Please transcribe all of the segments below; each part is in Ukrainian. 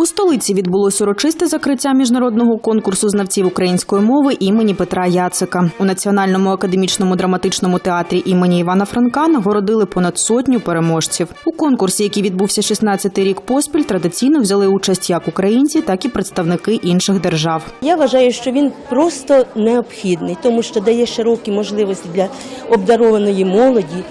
У столиці відбулось урочисте закриття міжнародного конкурсу знавців української мови імені Петра Яцика. У Національному академічному драматичному театрі імені Івана Франка нагородили понад сотню переможців. У конкурсі, який відбувся 16-й рік поспіль, традиційно взяли участь як українці, так і представники інших держав. Я вважаю, що він просто необхідний, тому що дає широкі можливості для обдарованої молоді,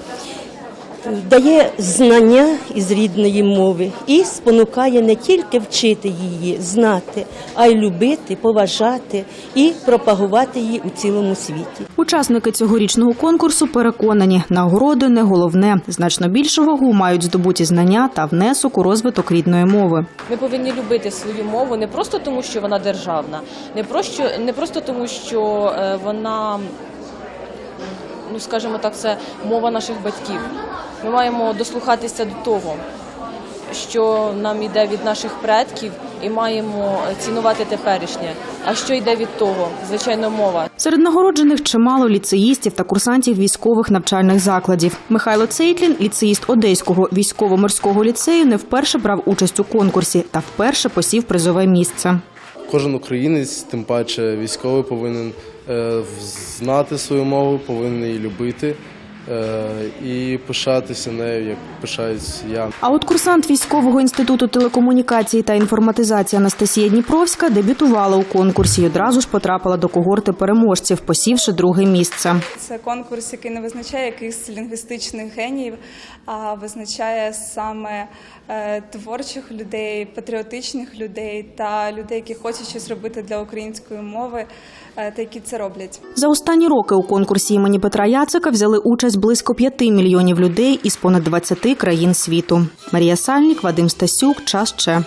дає знання із рідної мови і спонукає не тільки вчити її, знати, а й любити, поважати і пропагувати її у цілому світі. Учасники цьогорічного конкурсу переконані, нагороди не головне. Значно більшу вагу мають здобуті знання та внесок у розвиток рідної мови. Ми повинні любити свою мову не просто тому, що вона державна, не просто, не просто тому, що е, вона, ну скажімо так, це мова наших батьків. Ми маємо дослухатися до того, що нам йде від наших предків, і маємо цінувати теперішнє. А що йде від того? Звичайно, мова. Серед нагороджених чимало ліцеїстів та курсантів військових навчальних закладів. Михайло Цейтлін, ліцеїст Одеського військово-морського ліцею, не вперше брав участь у конкурсі та вперше посів призове місце. Кожен українець, тим паче військовий, повинен е, знати свою мову, повинен її любити і пишатися нею, як пишаюсь я. А от курсант військового інституту телекомунікації та інформатизації Анастасія Дніпровська дебютувала у конкурсі і одразу ж потрапила до когорти переможців, посівши друге місце. Це конкурс, який не визначає якихось лінгвістичних геніїв, а визначає саме е, творчих людей, патріотичних людей та людей, які хочуть щось робити для української мови, е, та які це роблять. За останні роки у конкурсі імені Петра Яцика взяли участь близько 5 мільйонів людей із понад 20 країн світу. Марія Сальнік, Вадим Стасюк, час ще.